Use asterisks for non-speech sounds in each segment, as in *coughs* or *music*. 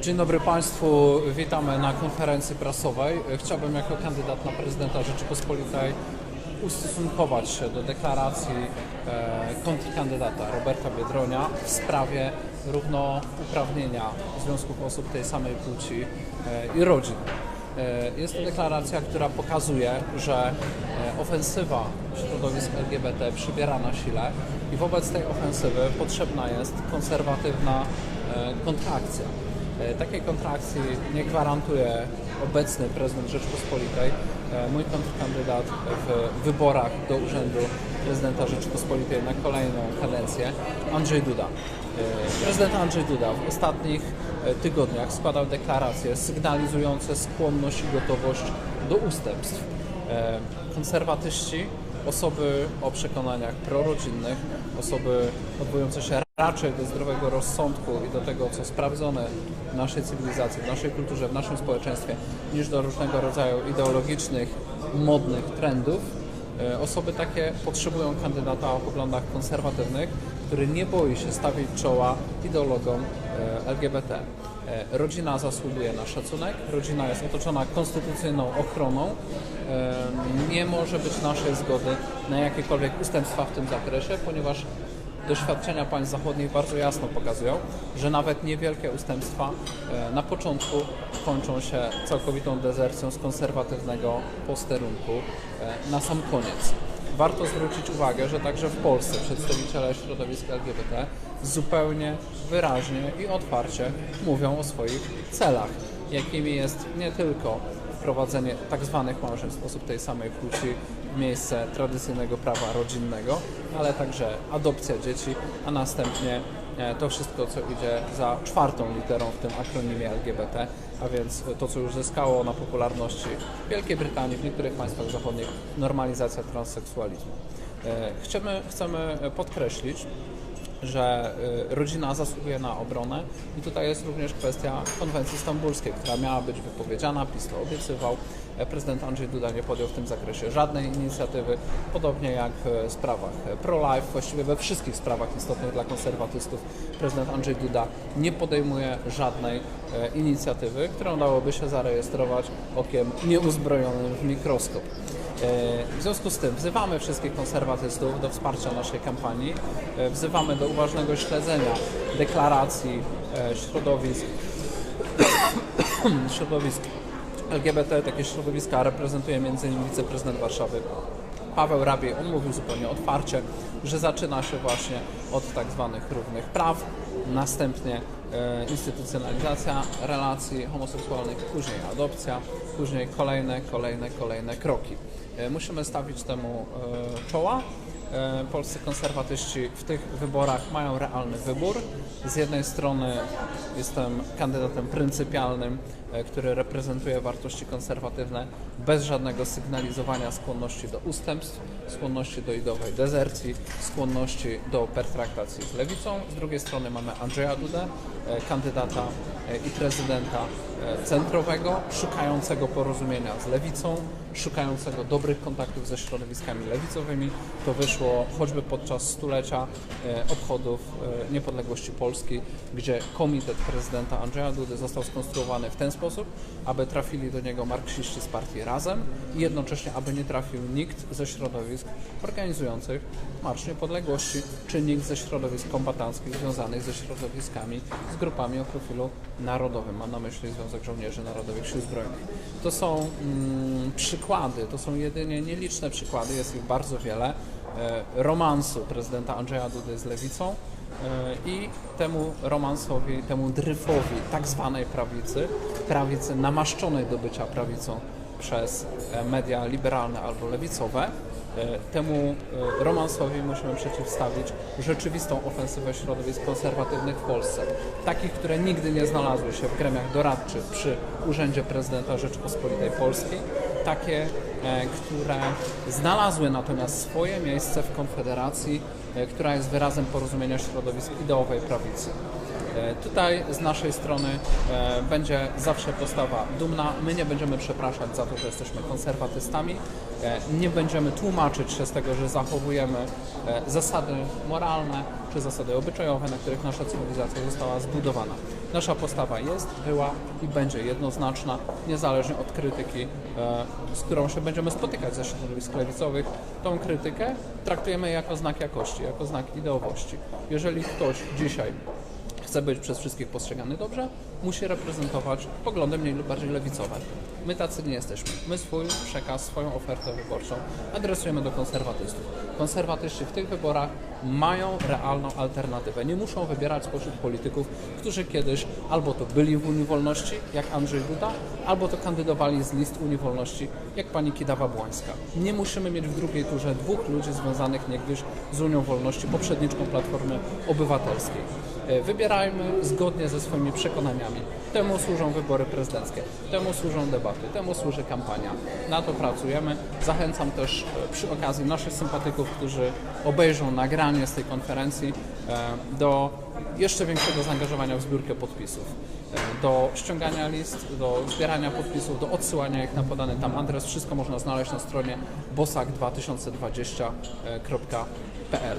Dzień dobry Państwu, witamy na konferencji prasowej. Chciałbym jako kandydat na prezydenta Rzeczypospolitej ustosunkować się do deklaracji e, kontrkandydata Roberta Biedronia w sprawie równouprawnienia związków osób tej samej płci e, i rodzin. E, Jest to deklaracja, która pokazuje, że ofensywa środowisk LGBT przybiera na sile i wobec tej ofensywy potrzebna jest konserwatywna kontrakcja. E, Takiej kontrakcji nie gwarantuje obecny prezydent Rzeczpospolitej. E, Mój kontrkandydat w wyborach do urzędu prezydenta Rzeczypospolitej na kolejną kadencję, Andrzej Duda. E, Prezydent Andrzej Duda w ostatnich tygodniach składał deklaracje sygnalizujące skłonność i gotowość do ustępstw. Konserwatyści, osoby o przekonaniach prorodzinnych, osoby odwołujące się raczej do zdrowego rozsądku i do tego, co sprawdzone w naszej cywilizacji, w naszej kulturze, w naszym społeczeństwie, niż do różnego rodzaju ideologicznych, modnych trendów. E, Osoby takie potrzebują kandydata o poglądach konserwatywnych, który nie boi się stawić czoła ideologom e, LGBT. E, Rodzina zasługuje na szacunek, rodzina jest otoczona konstytucyjną ochroną. Nie może być naszej zgody na jakiekolwiek ustępstwa w tym zakresie, ponieważ doświadczenia państw zachodnich bardzo jasno pokazują, że nawet niewielkie ustępstwa e, na początku kończą się całkowitą dezercją z konserwatywnego posterunku e, na sam koniec. Warto zwrócić uwagę, że także w Polsce przedstawiciele środowisk LGBT zupełnie wyraźnie i otwarcie mówią o swoich celach, jakimi jest nie tylko wprowadzenie tak zwanych małżeństw osób tej samej płci w miejsce tradycyjnego prawa rodzinnego, ale także adopcja dzieci, a następnie e, to wszystko, co idzie za czwartą literą w tym akronimie LGBT, a więc to, co już zyskało na popularności w Wielkiej Brytanii, w niektórych państwach zachodnich, normalizacja transseksualizmu. E, Chcemy, chcemy podkreślić, że y, rodzina zasługuje na obronę i tutaj jest również kwestia konwencji stambulskiej, która miała być wypowiedziana, PiS to obiecywał. E, Prezydent Andrzej Duda nie podjął w tym zakresie żadnej inicjatywy, podobnie jak w sprawach pro-life, właściwie we wszystkich sprawach istotnych dla konserwatystów prezydent Andrzej Duda nie podejmuje żadnej e, inicjatywy, którą dałoby się zarejestrować okiem nieuzbrojonym w mikroskop. E, W związku z tym wzywamy wszystkich konserwatystów do wsparcia naszej kampanii, wzywamy do uważnego śledzenia deklaracji środowisk, *coughs* środowisk LGBT, takie środowiska reprezentuje m.in. wiceprezydent Warszawy Paweł Rabiej. On mówił zupełnie otwarcie, że zaczyna się właśnie od tak zwanych równych praw, następnie e, instytucjonalizacja relacji homoseksualnych, później adopcja, później kolejne, kolejne, kolejne kroki. E, Musimy stawić temu e, czoła. Polscy konserwatyści w tych wyborach mają realny wybór. Z jednej strony jestem kandydatem pryncypialnym, który reprezentuje wartości konserwatywne bez żadnego sygnalizowania skłonności do ustępstw, skłonności do ideowej dezercji, skłonności do pertraktacji z lewicą. Z drugiej strony mamy Andrzeja Dudę, e, kandydata e, i prezydenta e, centrowego, szukającego porozumienia z lewicą, szukającego dobrych kontaktów ze środowiskami lewicowymi. To wyszło choćby podczas stulecia e, obchodów e, niepodległości Polski, gdzie komitet prezydenta Andrzeja Dudy został skonstruowany w ten sposób, aby trafili do niego marksiści z partii Razem i jednocześnie, aby nie trafił nikt ze środowisk organizujących Marsz Niepodległości, czy nikt ze środowisk kombatanckich związanych ze środowiskami, z grupami o profilu narodowym. Mam na myśli Związek Żołnierzy Narodowych Sił Zbrojnych. To są mm, przykłady, to są jedynie nieliczne przykłady, jest ich bardzo wiele, e, romansu prezydenta Andrzeja Dudy z lewicą i temu romansowi, temu dryfowi tak zwanej prawicy, prawicy namaszczonej do bycia prawicą przez e, media liberalne albo lewicowe, E, Temu e, romansowi musimy przeciwstawić rzeczywistą ofensywę środowisk konserwatywnych w Polsce. Takich, które nigdy nie znalazły się w gremiach doradczych przy Urzędzie Prezydenta Rzeczypospolitej Polskiej. Takie, e, które znalazły natomiast swoje miejsce w Konfederacji, e, która jest wyrazem porozumienia środowisk ideowej prawicy. E, Tutaj z naszej strony e, będzie zawsze postawa dumna. My nie będziemy przepraszać za to, że jesteśmy konserwatystami. E, Nie będziemy tłumaczyć się z tego, że zachowujemy zasady moralne czy zasady obyczajowe, na których nasza cywilizacja została zbudowana. Nasza postawa jest, była i będzie jednoznaczna, niezależnie od krytyki, z którą się będziemy spotykać ze środowisk lewicowych. Tą krytykę traktujemy jako znak jakości, jako znak ideowości. Jeżeli ktoś dzisiaj chce być przez wszystkich postrzegany dobrze, musi reprezentować poglądy mniej lub bardziej lewicowe. My tacy nie jesteśmy. My swój przekaz, swoją ofertę wyborczą adresujemy do konserwatystów. Konserwatyści w tych wyborach mają realną alternatywę. Nie muszą wybierać spośród polityków, którzy kiedyś albo to byli w Unii Wolności, jak Andrzej Duda, albo to kandydowali z list Unii Wolności, jak pani Kidawa-Błońska. Nie musimy mieć w drugiej turze dwóch ludzi związanych niegdyś z Unią Wolności, poprzedniczką Platformy Obywatelskiej. E, Wybierajmy zgodnie ze swoimi przekonaniami. Temu służą wybory prezydenckie, temu służą debaty, temu służy kampania. Na to pracujemy. Zachęcam też e, przy okazji naszych sympatyków, którzy obejrzą nagranie z tej konferencji, e, do jeszcze większego zaangażowania w zbiórkę podpisów. Do ściągania list, do zbierania podpisów, do odsyłania ich na podany tam adres. Wszystko można znaleźć na stronie bosak2020.pl.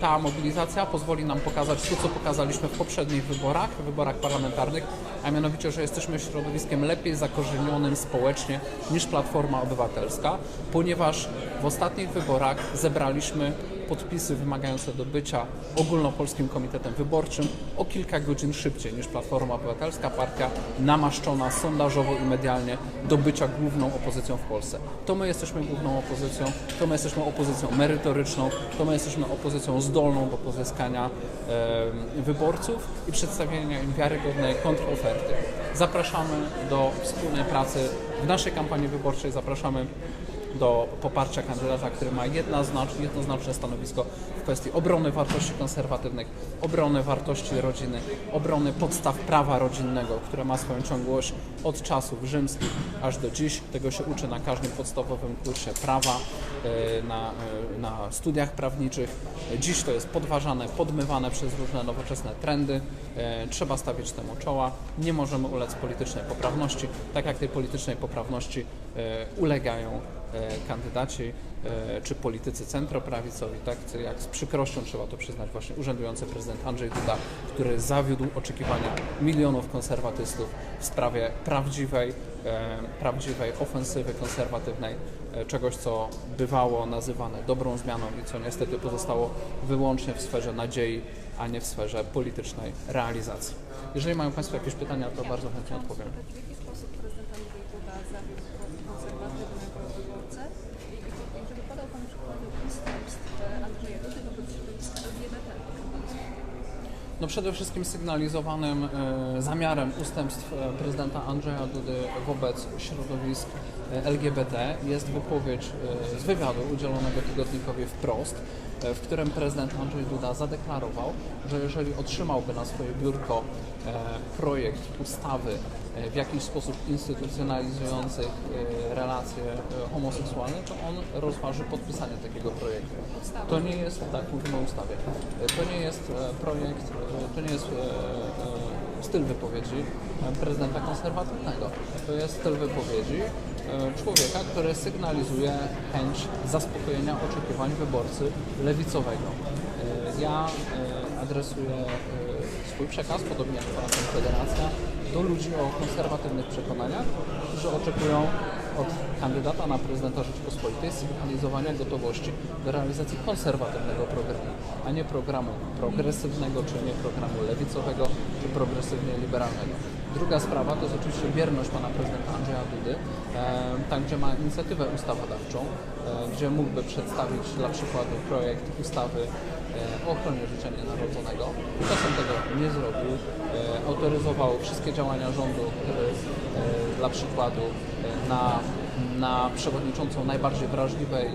Ta mobilizacja pozwoli nam pokazać to, co pokazaliśmy w poprzednich wyborach, wyborach parlamentarnych, a mianowicie, że jesteśmy środowiskiem lepiej zakorzenionym społecznie niż Platforma Obywatelska, ponieważ w ostatnich wyborach zebraliśmy podpisy wymagające do bycia ogólnopolskim komitetem wyborczym o kilka godzin szybciej niż Platforma Obywatelska, partia namaszczona sondażowo i medialnie do bycia główną opozycją w Polsce. To my jesteśmy główną opozycją, to my jesteśmy opozycją merytoryczną, to my jesteśmy opozycją zdolną do pozyskania e, wyborców i przedstawienia im wiarygodnej kontroferty. Zapraszamy do wspólnej pracy w naszej kampanii wyborczej, zapraszamy do poparcia kandydata, który ma jednoznaczne, jednoznaczne stanowisko w kwestii obrony wartości konserwatywnych, obrony wartości rodziny, obrony podstaw prawa rodzinnego, które ma swoją ciągłość od czasów rzymskich aż do dziś. Tego się uczy na każdym podstawowym kursie prawa, e, na, e, na studiach prawniczych. Dziś to jest podważane, podmywane przez różne nowoczesne trendy. E, Trzeba stawić temu czoła. Nie możemy ulec politycznej poprawności, tak jak tej politycznej poprawności ulegają kandydaci e, czy politycy centroprawicowi, tak jak z przykrością trzeba to przyznać właśnie urzędujący prezydent Andrzej Duda, który zawiódł oczekiwania milionów konserwatystów w sprawie prawdziwej, e, prawdziwej ofensywy konserwatywnej, e, czegoś co bywało nazywane dobrą zmianą i co niestety pozostało wyłącznie w sferze nadziei, a nie w sferze politycznej realizacji. Jeżeli mają Państwo jakieś pytania, to bardzo chętnie odpowiem. W jaki sposób prezydent Andrzej Duda zawiódł konserwatywnego wyborcę? I i żeby podał Pan przykłady ustępstw Andrzeja Dudy wobec środowiska LGBT? No przede wszystkim sygnalizowanym e, zamiarem ustępstw e, prezydenta Andrzeja Dudy wobec środowisk e, LGBT jest wypowiedź z wywiadu udzielonego tygodnikowi wprost, w którym prezydent Andrzej Duda zadeklarował, że jeżeli otrzymałby na swoje biurko projekt ustawy e, w jakiś sposób instytucjonalizujący e, relacje e, homoseksualne, to on rozważy podpisanie takiego projektu. To nie jest, tak mówimy o ustawie, E, to nie jest e, projekt, e, to nie jest e, e, styl wypowiedzi e, prezydenta konserwatywnego. To jest styl wypowiedzi e, człowieka, który sygnalizuje chęć zaspokojenia oczekiwań wyborcy lewicowego. E, Ja e, adresuję e, swój przekaz, podobnie jak Pana Konfederacja, do ludzi o konserwatywnych przekonaniach, którzy oczekują od kandydata na prezydenta Rzeczypospolitej sygnalizowania gotowości do realizacji konserwatywnego programu, a nie programu progresywnego, czy nie programu lewicowego, czy progresywnie liberalnego. Druga sprawa to jest oczywiście bierność pana prezydenta Andrzeja Dudy, e, tam gdzie ma inicjatywę ustawodawczą, e, gdzie mógłby przedstawić dla przykładu projekt ustawy ochronie życia nienarodzonego. Czasem tego nie zrobił. E, autoryzował wszystkie działania rządu, e, dla przykładu e, na, na przewodniczącą najbardziej wrażliwej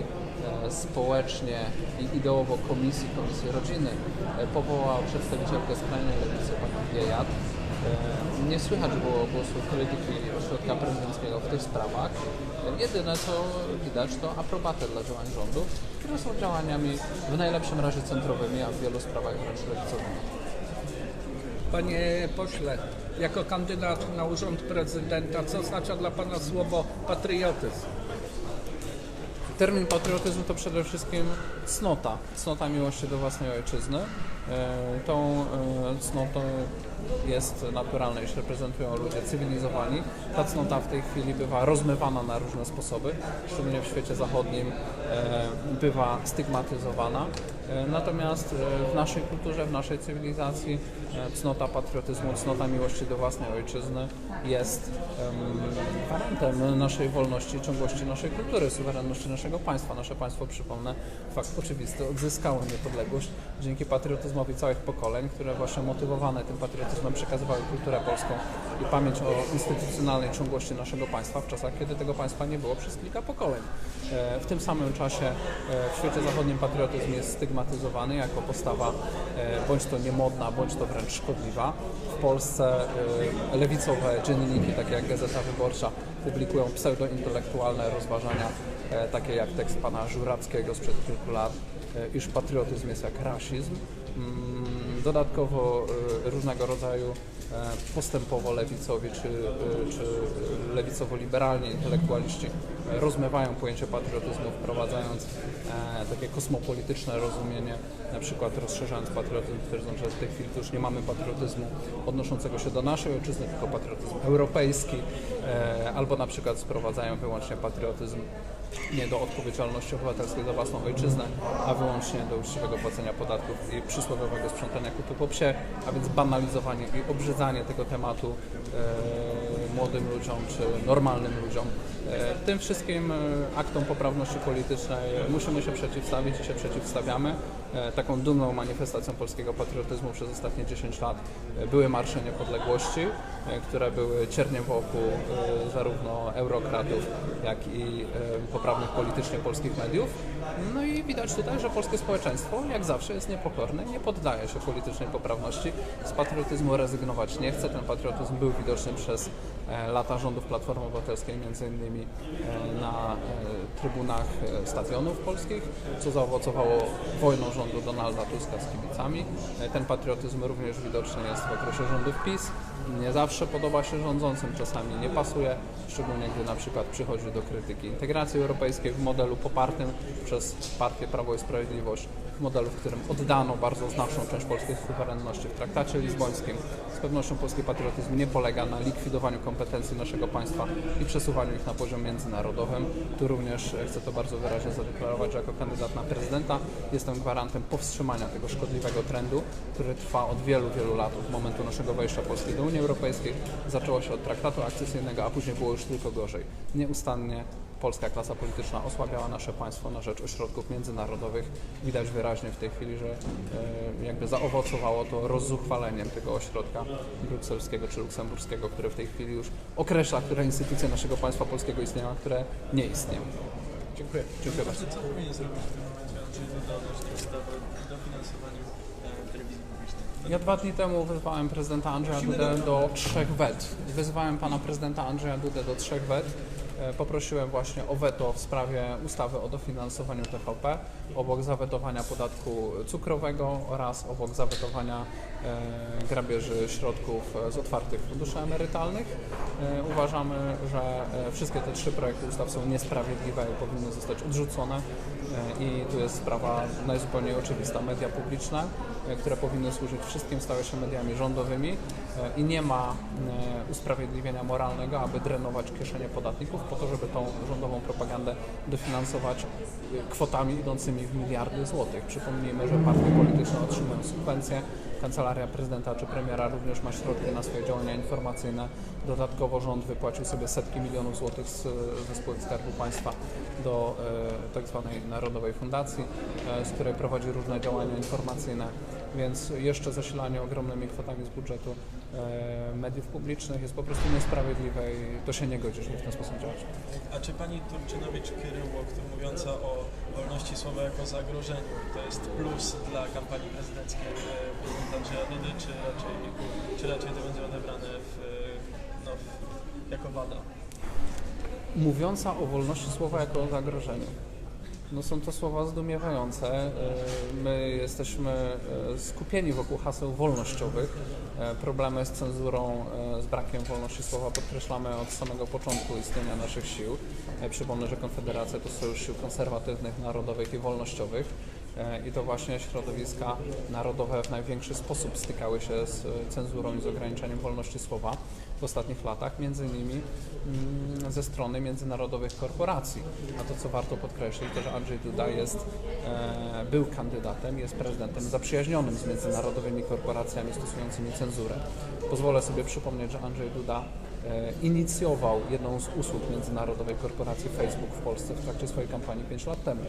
e, społecznie i ideowo komisji, Komisji Rodziny, e, powołał przedstawicielkę skrajnej lewicy, panią Biejat. E, Nie słychać było głosów krytyki ośrodka prezydenckiego w tych sprawach. Jedyne co widać to aprobatę dla działań rządu, które są działaniami w najlepszym razie centrowymi, a w wielu sprawach wręcz lewicowymi. Panie pośle, jako kandydat na urząd prezydenta, co oznacza dla Pana słowo patriotyzm? Termin patriotyzm to przede wszystkim cnota, cnota miłości do własnej ojczyzny. E, Tą e, cnotą jest naturalne, iż reprezentują ludzie cywilizowani. Ta cnota w tej chwili bywa rozmywana na różne sposoby, szczególnie w świecie zachodnim e, bywa stygmatyzowana. E, Natomiast e, w naszej kulturze, w naszej cywilizacji e, cnota patriotyzmu, cnota miłości do własnej ojczyzny jest em, gwarantem naszej wolności, ciągłości naszej kultury, suwerenności naszego państwa. Nasze państwo, przypomnę, fakt oczywisty, odzyskało niepodległość dzięki patriotyzmowi całych pokoleń, które właśnie motywowane tym patriotyzmem przekazywały kulturę polską i pamięć o instytucjonalnej ciągłości naszego państwa w czasach, kiedy tego państwa nie było przez kilka pokoleń. W tym samym czasie w świecie zachodnim patriotyzm jest stygmatyzowany jako postawa e, bądź to niemodna, bądź to wręcz szkodliwa. W Polsce e, lewicowe dzienniki, takie jak Gazeta Wyborcza, publikują pseudointelektualne rozważania, e, takie jak tekst pana Żurackiego sprzed kilku lat, iż patriotyzm jest jak rasizm. Mm, Dodatkowo różnego rodzaju e, postępowo-lewicowi czy, czy lewicowo-liberalni intelektualiści rozmywają pojęcie patriotyzmu, wprowadzając e, takie kosmopolityczne rozumienie, na przykład rozszerzając patriotyzm, twierdząc, że w tej chwili już nie mamy patriotyzmu odnoszącego się do naszej ojczyzny, tylko patriotyzm europejski, e, albo na przykład sprowadzają wyłącznie patriotyzm nie do odpowiedzialności obywatelskiej za własną ojczyznę, a wyłącznie do uczciwego płacenia podatków i przysłowiowego sprzątania kutu po psie, a więc banalizowanie i obrzydzanie tego tematu e, młodym ludziom czy normalnym ludziom. E, tym wszystkim e, aktom poprawności politycznej musimy się przeciwstawić i się przeciwstawiamy. E, taką dumną manifestacją polskiego patriotyzmu przez ostatnie 10 lat były Marsze Niepodległości, które były cierniem wokół zarówno eurokratów, jak i poprawnych politycznie polskich mediów. No i widać tutaj, że polskie społeczeństwo, jak zawsze, jest niepokorne, nie poddaje się politycznej poprawności, z patriotyzmu rezygnować nie chce. Ten patriotyzm był widoczny przez lata rządów Platformy Obywatelskiej, między innymi e, na e, trybunach e, stadionów polskich, co zaowocowało wojną rządu Donalda Tuska z kibicami. E, Ten patriotyzm również widoczny jest w okresie rządów PiS. Nie zawsze podoba się rządzącym, czasami nie pasuje, szczególnie gdy na przykład przychodzi do krytyki integracji europejskiej w modelu popartym przez partię Prawo i Sprawiedliwość, modelu, w którym oddano bardzo znaczną część polskiej suwerenności w traktacie lizbońskim. Z pewnością polski patriotyzm nie polega na likwidowaniu kompetencji naszego państwa i przesuwaniu ich na poziom międzynarodowym. Tu również e, chcę to bardzo wyraźnie zadeklarować, że jako kandydat na prezydenta jestem gwarantem powstrzymania tego szkodliwego trendu, który trwa od wielu, wielu lat, od momentu naszego wejścia Polski do Unii Europejskiej. Zaczęło się od traktatu akcesyjnego, a później było już tylko gorzej. Nieustannie polska klasa polityczna osłabiała nasze państwo na rzecz ośrodków międzynarodowych. Widać wyraźnie w tej chwili, że e, jakby zaowocowało to rozzuchwaleniem tego ośrodka brukselskiego czy luksemburskiego, który w tej chwili już określa, które instytucje naszego państwa polskiego istnieją, a które nie istnieją. Dziękuję. Dziękuję bardzo. Co powinien zrobić w tym momencie Andrzej Duda odnośnie ustawy o dofinansowaniu telewizji publicznej? Ja dwa dni temu wyzwałem prezydenta Andrzeja Dudę do trzech wet. Wyzwałem pana prezydenta Andrzeja Dudę do trzech wet. E, Poprosiłem właśnie o weto w sprawie ustawy o dofinansowaniu TVP, obok zawetowania podatku cukrowego oraz obok zawetowania e, grabieży środków e, z otwartych funduszy emerytalnych. Uważamy, że wszystkie te trzy projekty ustaw są niesprawiedliwe i powinny zostać odrzucone. E, I tu jest sprawa najzupełniej oczywista. Media publiczne, e, które powinny służyć wszystkim, stały się mediami rządowymi e, i nie ma usprawiedliwienia moralnego, aby drenować kieszenie podatników po to, żeby tą rządową propagandę dofinansować kwotami idącymi w miliardy złotych. Przypomnijmy, że partie polityczne otrzymują subwencje, Kancelaria Prezydenta czy Premiera również ma środki na swoje działania informacyjne. Dodatkowo rząd wypłacił sobie setki milionów złotych z, ze spółek Skarbu Państwa do e, tak zwanej Narodowej Fundacji, e, z której prowadzi różne działania informacyjne, więc jeszcze zasilanie ogromnymi kwotami z budżetu e, mediów publicznych jest po prostu niesprawiedliwe i to się nie godzi, żeby w ten sposób działać. A czy pani Turczynowicz-Kyryłok, mówiąca o wolności słowa jako zagrożeniu, to jest plus dla kampanii prezydenckiej e, prezydenta Andrzeja Dudy, czy raczej, czy raczej to będzie odebrane w, e, no, jako wada? Mówiąca o wolności słowa jako zagrożeniu. No są to słowa zdumiewające. E, My jesteśmy e, skupieni wokół haseł wolnościowych. E, Problemy z cenzurą, z brakiem wolności słowa podkreślamy od samego początku istnienia naszych sił. Przypomnę, że Konfederacja to sojusz sił konserwatywnych, narodowych i wolnościowych. E, I to właśnie środowiska narodowe w największy sposób stykały się z e, cenzurą i z ograniczeniem wolności słowa w ostatnich latach, między innymi mm, ze strony międzynarodowych korporacji. A to, co warto podkreślić, to, że Andrzej Duda jest, e, był kandydatem, jest prezydentem zaprzyjaźnionym z międzynarodowymi korporacjami stosującymi cenzurę. Pozwolę sobie przypomnieć, że Andrzej Duda inicjował jedną z usług międzynarodowej korporacji Facebook w Polsce w trakcie swojej kampanii 5 lat temu.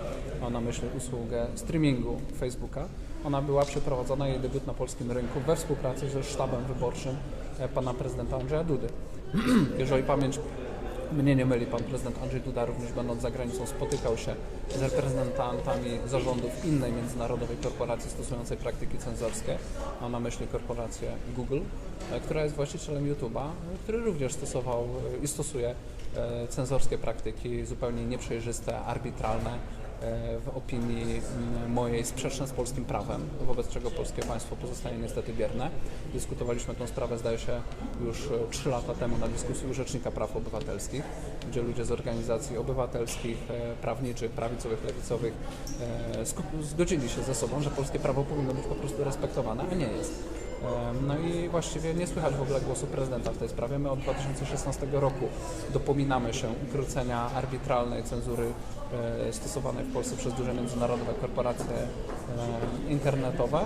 Mam na myśli usługę streamingu Facebooka. Ona była przeprowadzona, jej debiut na polskim rynku we współpracy ze sztabem wyborczym e, pana prezydenta Andrzeja Dudy. *clears throat* Jeżeli pamięć mnie nie myli, pan prezydent Andrzej Duda również będąc za granicą spotykał się z reprezentantami zarządów innej międzynarodowej korporacji stosującej praktyki cenzorskie. Mam na myśli korporację Google, e, która jest właścicielem YouTube'a, e, który również stosował e, i stosuje cenzorskie praktyki zupełnie nieprzejrzyste, arbitralne, w opinii mm, mojej sprzeczne z polskim prawem, wobec czego polskie państwo pozostaje niestety bierne. Dyskutowaliśmy tę sprawę, zdaje się, już 3 lata temu na dyskusji u Rzecznika Praw Obywatelskich, gdzie ludzie z organizacji obywatelskich, e, prawniczych, prawicowych, lewicowych e, zgodzili się ze sobą, że polskie prawo powinno być po prostu respektowane, a nie jest. No i właściwie nie słychać w ogóle głosu prezydenta w tej sprawie. My od 2016 roku dopominamy się ukrócenia arbitralnej cenzury e, stosowanej w Polsce przez duże międzynarodowe korporacje e, internetowe.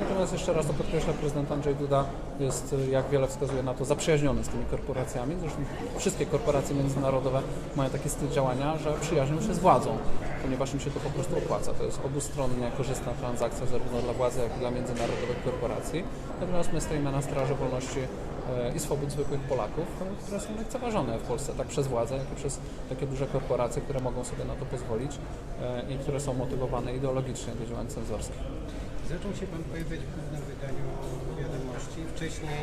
Natomiast jeszcze raz to podkreślę, prezydent Andrzej Duda jest, e, jak wiele wskazuje na to, zaprzyjaźniony z tymi korporacjami. Zresztą wszystkie korporacje międzynarodowe mają taki styl działania, że przyjaźnią się z władzą, ponieważ im się to po prostu opłaca. To jest obustronnie korzystna transakcja zarówno dla władzy, jak i dla międzynarodowych korporacji. Natomiast my stoimy na straży wolności i swobód zwykłych Polaków, e, które są lekceważone w Polsce, tak przez władzę, jak i przez takie duże korporacje, które mogą sobie na to pozwolić e, i które są motywowane ideologicznie do działań cenzorskich. Zaczął się Pan pojawiać w pewnym wydaniu wiadomości. Wcześniej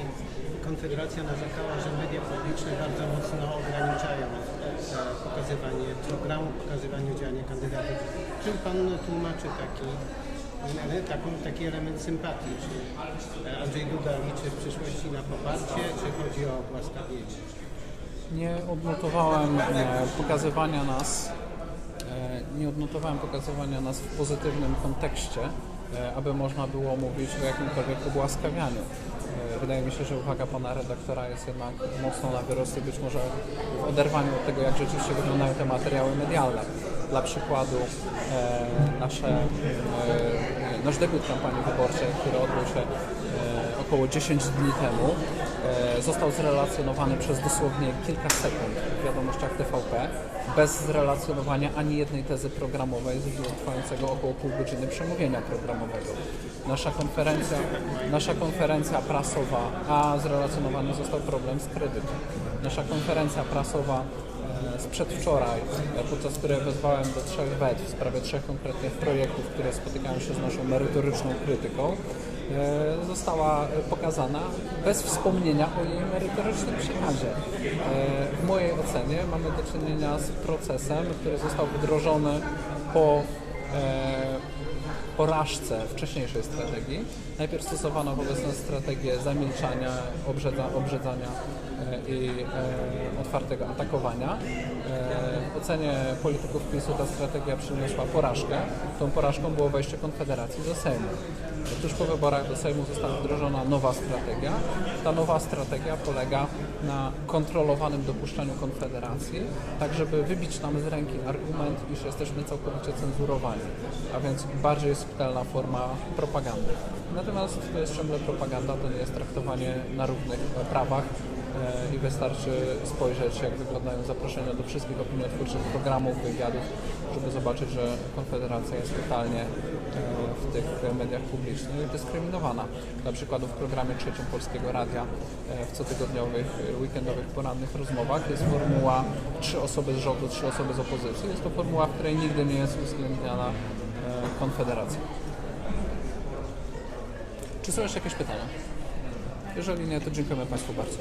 Konfederacja narzekała, że media publiczne bardzo mocno ograniczają e, pokazywanie programu, pokazywanie działania kandydatów. Czym Pan tłumaczy taki, taką, taki element sympatii? Czy Andrzej Duda liczy w przyszłości na poparcie, czy chodzi o łaskawienie? Nie odnotowałem e, pokazywania nas, e, nie odnotowałem pokazywania nas w pozytywnym kontekście, e, aby można było mówić o jakimkolwiek ubłaskawianiu. E, Wydaje mi się, że uwaga pana redaktora jest jednak mocno na wyrost i być może w oderwaniu od tego, jak rzeczywiście wyglądają te materiały medialne. Dla przykładu e, nasze, e, nasz debiut kampanii wyborczej, który odbył się e, około 10 dni temu, został zrelacjonowany przez dosłownie kilka sekund w wiadomościach TVP, bez zrelacjonowania ani jednej tezy programowej z trwającego około pół godziny przemówienia programowego. Nasza konferencja, nasza konferencja prasowa, a zrelacjonowany został problem z kredytem. Nasza konferencja prasowa z przedwczoraj, podczas której wezwałem do trzech wet w sprawie trzech konkretnych projektów, które spotykają się z naszą merytoryczną krytyką, e, została pokazana bez wspomnienia o jej merytorycznym przekazie. E, W mojej ocenie mamy do czynienia z procesem, który został wdrożony po e, porażce wcześniejszej strategii. Najpierw stosowano wobec nas strategię zamilczania, obrzedza, obrzydzania e, i e, otwartego atakowania. E, w ocenie polityków PiSu ta strategia przyniosła porażkę. Tą porażką było wejście Konfederacji do Sejmu. Tuż po wyborach do Sejmu została wdrożona nowa strategia. Ta nowa strategia polega na kontrolowanym dopuszczaniu Konfederacji, tak żeby wybić nam z ręki argument, iż jesteśmy całkowicie cenzurowani, a więc bardziej subtelna forma propagandy. Natomiast to jest ciągle propaganda, to nie jest traktowanie na równych prawach i wystarczy spojrzeć, jak wyglądają zaproszenia do wszystkich opiniotwórczych programów, wywiadów, żeby zobaczyć, że Konfederacja jest totalnie e, w tych mediach publicznych dyskryminowana. Na przykład w programie trzecim Polskiego Radia e, w cotygodniowych, e, weekendowych, porannych rozmowach jest formuła trzy osoby z rządu, trzy osoby z opozycji. Jest to formuła, w której nigdy nie jest uwzględniana e, Konfederacja. Czy są jeszcze jakieś pytania? Jeżeli nie, to dziękujemy Państwu bardzo.